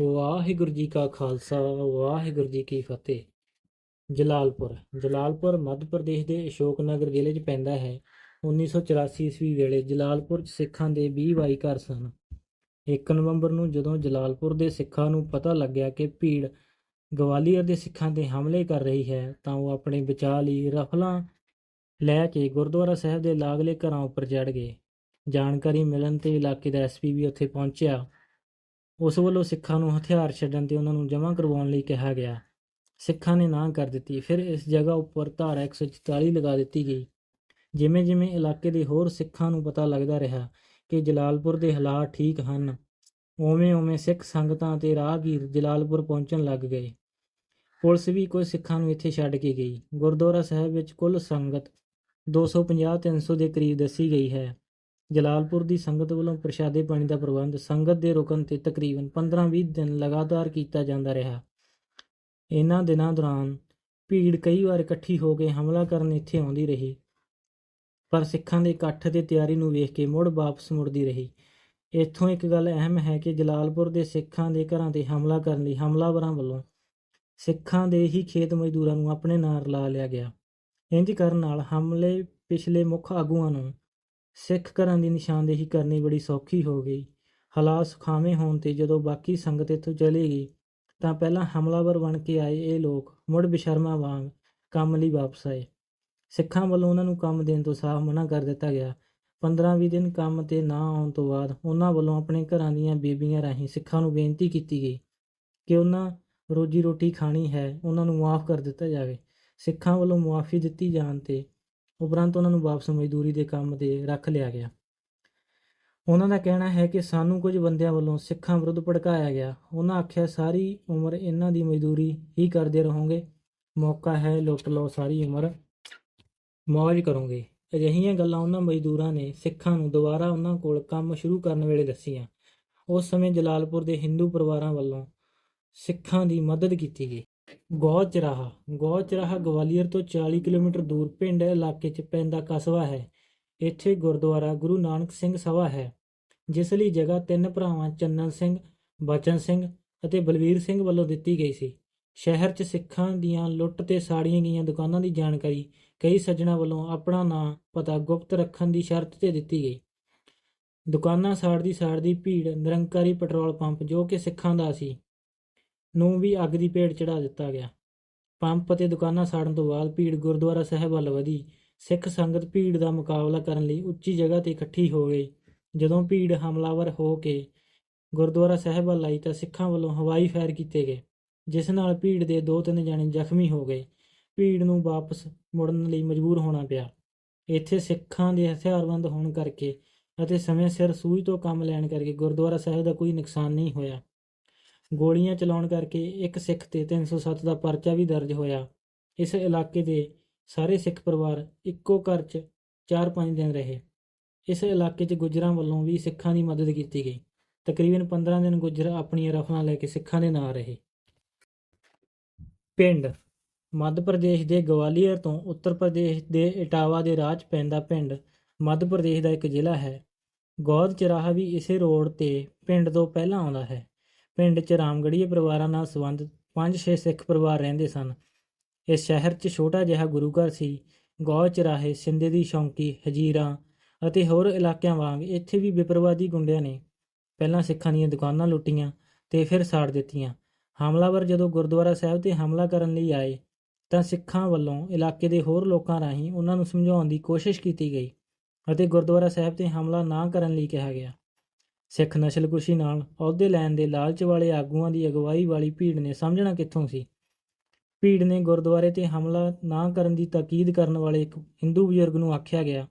ਵਾਹਿਗੁਰੂ ਜੀ ਕਾ ਖਾਲਸਾ, ਵਾਹਿਗੁਰੂ ਜੀ ਕੀ ਫਤਿਹ। ਜਲਾਲਪੁਰ ਜਲਾਲਪੁਰ ਮੱਧ ਪ੍ਰਦੇਸ਼ ਦੇ ਅਸ਼ੋਕ ਨਗਰ ਜ਼ਿਲ੍ਹੇ 'ਚ ਪੈਂਦਾ ਹੈ। 1984 ਈਸਵੀ ਵੇਲੇ ਜਲਾਲਪੁਰ 'ਚ ਸਿੱਖਾਂ ਦੇ 20 ਬਾਈ ਘਰ ਸਨ। 1 ਨਵੰਬਰ ਨੂੰ ਜਦੋਂ ਜਲਾਲਪੁਰ ਦੇ ਸਿੱਖਾਂ ਨੂੰ ਪਤਾ ਲੱਗਿਆ ਕਿ ਭੀੜ ਗਵਾਲੀਅਰ ਦੇ ਸਿੱਖਾਂ ਤੇ ਹਮਲੇ ਕਰ ਰਹੀ ਹੈ, ਤਾਂ ਉਹ ਆਪਣੇ ਬਚਾਅ ਲਈ ਰਫਲਾਂ ਲੈ ਕੇ ਗੁਰਦੁਆਰਾ ਸਾਹਿਬ ਦੇ ਲਾਗਲੇ ਘਰਾਂ ਉੱਪਰ ਚੜ੍ਹ ਗਏ। ਜਾਣਕਾਰੀ ਮਿਲਣ ਤੇ ਇਲਾਕੇ ਦਾ ਐਸਪੀ ਵੀ ਉੱਥੇ ਪਹੁੰਚਿਆ। ਉਸ ਵੱਲੋਂ ਸਿੱਖਾਂ ਨੂੰ ਹਥਿਆਰ ਛੱਡਣ ਤੇ ਉਹਨਾਂ ਨੂੰ ਜਮ੍ਹਾਂ ਕਰਵਾਉਣ ਲਈ ਕਿਹਾ ਗਿਆ। ਸਿੱਖਾਂ ਨੇ ਨਾ ਕਰ ਦਿੱਤੀ, ਫਿਰ ਇਸ ਜਗ੍ਹਾ ਉੱਪਰ ਧਾਰਾ 144 ਲਗਾ ਦਿੱਤੀ ਗਈ। ਜਿਵੇਂ ਜਿਵੇਂ ਇਲਾਕੇ ਦੇ ਹੋਰ ਸਿੱਖਾਂ ਨੂੰ ਪਤਾ ਲੱਗਦਾ ਰਿਹਾ ਕਿ ਜਲਾਲਪੁਰ ਦੇ ਹਾਲਾਤ ਠੀਕ ਹਨ ਉਵੇਂ ਉਵੇਂ ਸਿੱਖ ਸੰਗਤਾਂ ਤੇ ਰਾਹਗੀਰ ਜਲਾਲਪੁਰ ਪਹੁੰਚਣ ਲੱਗ ਗਏ। ਪੁਲਿਸ ਵੀ ਕੁਝ ਸਿੱਖਾਂ ਨੂੰ ਇੱਥੇ ਛੱਡ ਕੇ ਗਈ। ਗੁਰਦੁਆਰਾ ਸਾਹਿਬ ਵਿੱਚ ਕੁੱਲ ਸੰਗਤ 250-300 ਦੇ ਕਰੀਬ ਦੱਸੀ ਗਈ ਹੈ। ਜਲਾਲਪੁਰ ਦੀ ਸੰਗਤ ਵੱਲੋਂ ਪ੍ਰਸ਼ਾਦੇ ਪਾਣੀ ਦਾ ਪ੍ਰਬੰਧ ਸੰਗਤ ਦੇ ਰੁਕਣ ਤੇ ਤਕਰੀਬਨ 15-20 ਦਿਨ ਲਗਾਤਾਰ ਕੀਤਾ ਜਾਂਦਾ ਰਿਹਾ। ਇਹਨਾਂ ਦਿਨਾਂ ਦੌਰਾਨ ਭੀੜ ਕਈ ਵਾਰ ਇਕੱਠੀ ਹੋ ਕੇ ਹਮਲਾ ਕਰਨ ਇੱਥੇ ਆਉਂਦੀ ਰਹੀ, ਪਰ ਸਿੱਖਾਂ ਦੇ ਇਕੱਠ ਤੇ ਤਿਆਰੀ ਨੂੰ ਵੇਖ ਕੇ ਮੁੜ ਵਾਪਸ ਮੁੜਦੀ ਰਹੀ। ਇੱਥੋਂ ਇੱਕ ਗੱਲ ਅਹਿਮ ਹੈ ਕਿ ਜਲਾਲਪੁਰ ਦੇ ਸਿੱਖਾਂ ਦੇ ਘਰਾਂ ਤੇ ਹਮਲਾ ਕਰਨ ਲਈ ਹਮਲਾਵਰਾਂ ਵੱਲੋਂ ਸਿੱਖਾਂ ਦੇ ਹੀ ਖੇਤ ਮਜ਼ਦੂਰਾਂ ਨੂੰ ਆਪਣੇ ਨਾਲ ਰਲਾ ਲਿਆ ਗਿਆ। ਇੰਜ ਕਰਨ ਨਾਲ ਹਮਲੇ ਪਿਛਲੇ ਮੁੱਖ ਆਗੂਆਂ ਨੂੰ ਸਿੱਖ ਘਰਾਂ ਦੀ ਨਿਸ਼ਾਨਦੇਹੀ ਕਰਨੀ ਬੜੀ ਸੌਖੀ ਹੋ ਗਈ। ਹਾਲਾਤ ਸੁਖਾਵੇਂ ਹੋਣ ਤੇ ਜਦੋਂ ਬਾਕੀ ਸੰਗਤ ਇੱਥੋਂ ਚਲੀ ਗਈ, ਤਾਂ ਪਹਿਲਾਂ ਹਮਲਾਵਰ ਬਣ ਕੇ ਆਏ ਇਹ ਲੋਕ, ਮੁੜ ਬਿਸ਼ਰਮਾ ਵਾਂਗ ਕੰਮ ਲਈ ਵਾਪਸ ਆਏ। ਸਿੱਖਾਂ ਵੱਲੋਂ ਉਹਨਾਂ ਨੂੰ ਕੰਮ ਦੇਣ ਤੋਂ ਸਾਫ਼ ਮਨਾ ਕਰ ਦਿੱਤਾ ਗਿਆ। 15-20 ਦਿਨ ਕੰਮ ਤੇ ਨਾ ਆਉਣ ਤੋਂ ਬਾਅਦ ਉਹਨਾਂ ਵੱਲੋਂ ਆਪਣੇ ਘਰਾਂ ਦੀਆਂ ਬੀਬੀਆਂ ਰਾਹੀਂ ਸਿੱਖਾਂ ਨੂੰ ਬੇਨਤੀ ਕੀਤੀ ਗਈ ਕਿ ਉਹਨਾਂ ਰੋਜੀ ਰੋਟੀ ਖਾਣੀ ਹੈ, ਉਹਨਾਂ ਨੂੰ ਮਾਫ ਕਰ ਦਿੱਤਾ ਜਾਵੇ। ਸਿੱਖਾਂ ਵੱਲੋਂ ਮੁਆਫੀ ਦਿੱਤੀ ਜਾਣ ਤੇ ਉਪਰੰਤ ਉਹਨਾਂ ਨੂੰ ਵਾਪਸ ਮਜ਼ਦੂਰੀ ਦੇ ਕੰਮ ਤੇ ਰੱਖ ਲਿਆ ਗਿਆ। ਉਹਨਾਂ ਦਾ ਕਹਿਣਾ ਹੈ ਕਿ ਸਾਨੂੰ ਕੁਝ ਬੰਦਿਆਂ ਵੱਲੋਂ ਸਿੱਖਾਂ ਵਿਰੁੱਧ ਭੜਕਾਇਆ ਗਿਆ। ਉਹਨਾਂ ਆਖਿਆ, ਸਾਰੀ ਉਮਰ ਇਹਨਾਂ ਦੀ ਮਜ਼ਦੂਰੀ ਹੀ ਕਰਦੇ ਰਹੋਗੇ। ਮੌਕਾ ਹੈ, ਲੁੱਟ ਲਓ, ਸਾਰੀ ਉਮਰ ਮौज ਕਰੋਗੇ। ਅਜਿਹੀਆਂ ਗੱਲਾਂ ਉਹਨਾਂ ਮਜ਼ਦੂਰਾਂ ਨੇ ਸਿੱਖਾਂ ਨੂੰ ਦੁਬਾਰਾ ਉਹਨਾਂ ਕੋਲ ਕੰਮ ਸ਼ੁਰੂ ਕਰਨ ਵੇਲੇ ਦੱਸੀਆਂ। ਉਸ ਸਮੇਂ ਜਲਾਲਪੁਰ ਦੇ ਹਿੰਦੂ ਪਰਿਵਾਰਾਂ ਵੱਲੋਂ ਸਿੱਖਾਂ ਦੀ ਮਦਦ ਕੀਤੀ ਗਈ। ਗੌਰ ਚਰਾਹਾ ਗੌਰ ਚਰਾਹਾ ਗਵਾਲੀਅਰ ਤੋਂ 40 ਕਿਲੋਮੀਟਰ ਦੂਰ ਪਿੰਡ ਇਲਾਕੇ 'ਚ ਪੈਂਦਾ ਕਸਬਾ ਹੈ। ਇੱਥੇ ਗੁਰਦੁਆਰਾ ਗੁਰੂ ਨਾਨਕ ਸਿੰਘ ਸਭਾ ਹੈ, ਜਿਸ ਲਈ ਜਗ੍ਹਾ ਤਿੰਨ ਭਰਾਵਾਂ ਚੰਨਨ ਸਿੰਘ, ਬਚਨ ਸਿੰਘ ਅਤੇ ਬਲਵੀਰ ਸਿੰਘ ਵੱਲੋਂ ਦਿੱਤੀ ਗਈ ਸੀ। ਸ਼ਹਿਰ 'ਚ ਸਿੱਖਾਂ ਦੀਆਂ ਲੁੱਟ ਤੇ ਸਾੜੀਆਂ ਗਈਆਂ ਦੁਕਾਨਾਂ ਦੀ ਜਾਣਕਾਰੀ ਕਈ ਸੱਜਣਾ ਵੱਲੋਂ ਆਪਣਾ ਨਾਂ ਪਤਾ ਗੁਪਤ ਰੱਖਣ ਦੀ ਸ਼ਰਤ ਤੇ ਦਿੱਤੀ ਗਈ। ਦੁਕਾਨਾਂ ਸਾੜਦੀ ਸਾੜਦੀ ਭੀੜ, ਨਿਰੰਕਾਰੀ ਪੈਟਰੋਲ ਪੰਪ ਜੋ ਕਿ ਸਿੱਖਾਂ ਦਾ ਸੀ। ਨੂੰ ਵੀ ਅੱਗ ਦੀ ਭੇਟ ਚੜਾ ਦਿੱਤਾ ਗਿਆ। ਪੰਪ ਅਤੇ ਦੁਕਾਨਾਂ ਸਾੜਨ ਤੋਂ ਬਾਅਦ ਭੀੜ ਗੁਰਦੁਆਰਾ ਸਾਹਿਬ ਵੱਲ ਵਧੀ। ਸਿੱਖ ਸੰਗਤ ਭੀੜ ਦਾ ਮੁਕਾਬਲਾ ਕਰਨ ਲਈ ਉੱਚੀ ਜਗ੍ਹਾ ਤੇ ਇਕੱਠੀ ਹੋ ਗਈ। ਜਦੋਂ ਭੀੜ ਹਮਲਾਵਰ ਹੋ ਕੇ ਗੁਰਦੁਆਰਾ ਸਾਹਿਬ ਵੱਲ ਆਈ ਤਾਂ ਸਿੱਖਾਂ ਵੱਲੋਂ ਹਵਾਈ ਫਾਇਰ ਕੀਤੇ ਗਏ, ਜਿਸ ਨਾਲ ਭੀੜ ਦੇ ਦੋ ਤਿੰਨ ਜਣੇ ਜ਼ਖਮੀ ਹੋ ਗਏ। ਭੀੜ ਨੂੰ ਵਾਪਸ ਮੁੜਨ ਲਈ ਮਜਬੂਰ ਹੋਣਾ ਪਿਆ। ਇੱਥੇ ਸਿੱਖਾਂ ਦੇ ਹਥਿਆਰਬੰਦ ਹੋਣ ਕਰਕੇ ਅਤੇ ਸਮੇਂ ਸਿਰ ਸੂਝ ਤੋਂ ਕੰਮ ਲੈਣ ਕਰਕੇ ਗੁਰਦੁਆਰਾ ਸਾਹਿਬ ਦਾ ਕੋਈ ਨੁਕਸਾਨ ਨਹੀਂ ਹੋਇਆ। ਗੋਲੀਆਂ ਚਲਾਉਣ ਕਰਕੇ ਇੱਕ ਸਿੱਖ ਤੇ 307 ਦਾ ਪਰਚਾ ਵੀ ਦਰਜ ਹੋਇਆ। ਇਸ ਇਲਾਕੇ ਦੇ ਸਾਰੇ ਸਿੱਖ ਪਰਿਵਾਰ ਇੱਕੋ ਘਰ 'ਚ 4-5 ਦਿਨ ਰਹੇ। ਇਸ ਇਲਾਕੇ 'ਚ ਗੁੱਜਰਾਂ ਵੱਲੋਂ ਵੀ ਸਿੱਖਾਂ ਦੀ ਮਦਦ ਕੀਤੀ ਗਈ। ਤਕਰੀਬਨ 15 ਦਿਨ ਗੁੱਜਰ ਆਪਣੀਆਂ ਰਫਲਾਂ ਲੈ ਕੇ ਸਿੱਖਾਂ ਦੇ ਨਾਲ ਰਹੇ। ਪਿੰਡ ਮੱਧ ਪ੍ਰਦੇਸ਼ ਦੇ ਗਵਾਲੀਅਰ ਤੋਂ ਉੱਤਰ ਪ੍ਰਦੇਸ਼ ਦੇ ਇਟਾਵਾ ਦੇ ਰਾਜ 'ਚ ਪੈਂਦਾ ਪਿੰਡ ਮੱਧ ਪ੍ਰਦੇਸ਼ ਦਾ ਇੱਕ ਜ਼ਿਲ੍ਹਾ ਹੈ। ਗੌਦ ਚਰਾਹਾ ਵੀ ਇਸੇ ਰੋਡ ਤੇ ਪਿੰਡ ਤੋਂ ਪਹਿਲਾਂ ਆਉਂਦਾ ਹੈ। ਪਿੰਡ 'ਚ ਰਾਮਗੜੀਏ ਪਰਿਵਾਰਾਂ ਨਾਲ ਸੰਬੰਧਿਤ 5-6 ਸਿੱਖ ਪਰਿਵਾਰ ਰਹਿੰਦੇ ਸਨ। ਇਸ ਸ਼ਹਿਰ 'ਚ ਛੋਟਾ ਜਿਹਾ ਗੁਰੂ ਘਰ ਸੀ ਗੌ ਚਰਾਹੇ ਸਿੰਦੇ ਦੀ ਸ਼ੌਂਕੀ, ਹਜੀਰਾਂ ਅਤੇ ਹੋਰ ਇਲਾਕਿਆਂ ਵਾਂਗ ਇੱਥੇ ਵੀ ਵਿਪਰਵਾਦੀ ਗੁੰਡਿਆਂ ਨੇ ਪਹਿਲਾਂ ਸਿੱਖਾਂ ਦੀਆਂ ਦੁਕਾਨਾਂ ਲੁੱਟੀਆਂ ਤੇ ਫਿਰ ਸਾੜ ਦਿੱਤੀਆਂ। ਹਮਲਾਵਰ ਜਦੋਂ ਗੁਰਦੁਆਰਾ ਸਾਹਿਬ ਤੇ ਹਮਲਾ ਕਰਨ ਲਈ ਆਏ ਤਾਂ ਸਿੱਖਾਂ ਵੱਲੋਂ ਇਲਾਕੇ ਦੇ ਹੋਰ ਲੋਕਾਂ ਰਾਹੀਂ ਉਹਨਾਂ ਨੂੰ ਸਮਝਾਉਣ ਦੀ ਕੋਸ਼ਿਸ਼ ਕੀਤੀ ਗਈ ਅਤੇ ਗੁਰਦੁਆਰਾ ਸਾਹਿਬ ਤੇ ਹਮਲਾ ਨਾ ਕਰਨ ਲਈ ਕਿਹਾ ਗਿਆ। ਸਿੱਖ ਨਸਲਕੁਸ਼ੀ ਨਾਲ ਅਹੁਦੇ ਲੈਣ ਦੇ ਲਾਲਚ ਵਾਲੇ ਆਗੂਆਂ ਦੀ ਅਗਵਾਈ ਵਾਲੀ ਭੀੜ ਨੇ ਸਮਝਣਾ ਕਿੱਥੋਂ ਸੀ? ਭੀੜ ਨੇ ਗੁਰਦੁਆਰੇ ਤੇ ਹਮਲਾ ਨਾ ਕਰਨ ਦੀ ਤਾਕੀਦ ਕਰਨ ਵਾਲੇ ਇੱਕ ਹਿੰਦੂ ਬਜ਼ੁਰਗ ਨੂੰ ਆਖਿਆ ਗਿਆ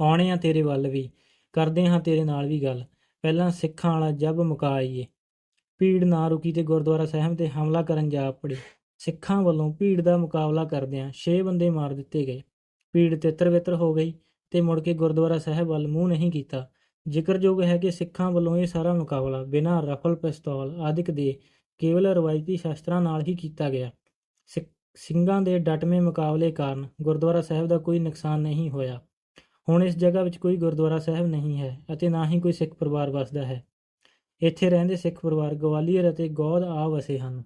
ਆਉਣੇ ਆ ਤੇਰੇ ਵੱਲ ਵੀ, ਕਰਦੇ ਹਾਂ ਤੇਰੇ ਨਾਲ ਵੀ ਗੱਲ, ਪਹਿਲਾਂ ਸਿੱਖਾਂ ਵਾਲਾ ਜੱਬ ਮੁਕਾ ਆਈਏ। ਭੀੜ ਨਾ ਰੁਕੀ ਤੇ ਗੁਰਦੁਆਰਾ ਸਾਹਿਬ ਤੇ ਹਮਲਾ ਕਰਨ ਜਾ ਪੜੇ। ਸਿੱਖਾਂ ਵੱਲੋਂ ਭੀੜ ਦਾ ਮੁਕਾਬਲਾ ਕਰਦਿਆਂ 6 ਬੰਦੇ ਮਾਰ ਦਿੱਤੇ ਗਏ। ਭੀੜ ਤਿੱਤਰ-ਬਿੱਤਰ ਹੋ ਗਈ ਤੇ ਮੁੜ ਕੇ ਗੁਰਦੁਆਰਾ ਸਾਹਿਬ ਵੱਲ ਮੂੰਹ ਨਹੀਂ ਕੀਤਾ। ਜ਼ਿਕਰਯੋਗ ਹੈ ਕਿ ਸਿੱਖਾਂ ਵੱਲੋਂ ਇਹ ਸਾਰਾ ਮੁਕਾਬਲਾ ਬਿਨਾਂ ਰਫਲ, ਪਿਸਤੌਲ ਆਦਿਕ ਦੇ ਕੇਵਲ ਰਵਾਇਤੀ ਸ਼ਾਸਤਰਾਂ ਨਾਲ ਹੀ ਕੀਤਾ ਗਿਆ। ਸਿੰਘਾਂ ਦੇ ਡਟਵੇਂ ਮੁਕਾਬਲੇ ਕਾਰਨ ਗੁਰਦੁਆਰਾ ਸਾਹਿਬ ਦਾ ਕੋਈ ਨੁਕਸਾਨ ਨਹੀਂ ਹੋਇਆ। ਹੁਣ ਇਸ ਜਗ੍ਹਾ ਵਿੱਚ ਕੋਈ ਗੁਰਦੁਆਰਾ ਸਾਹਿਬ ਨਹੀਂ ਹੈ ਅਤੇ ਨਾ ਹੀ ਕੋਈ ਸਿੱਖ ਪਰਿਵਾਰ ਵੱਸਦਾ ਹੈ। ਇੱਥੇ ਰਹਿੰਦੇ ਸਿੱਖ ਪਰਿਵਾਰ ਗਵਾਲੀਅਰ ਅਤੇ ਗੌਦ ਆ ਵਸੇ ਹਨ।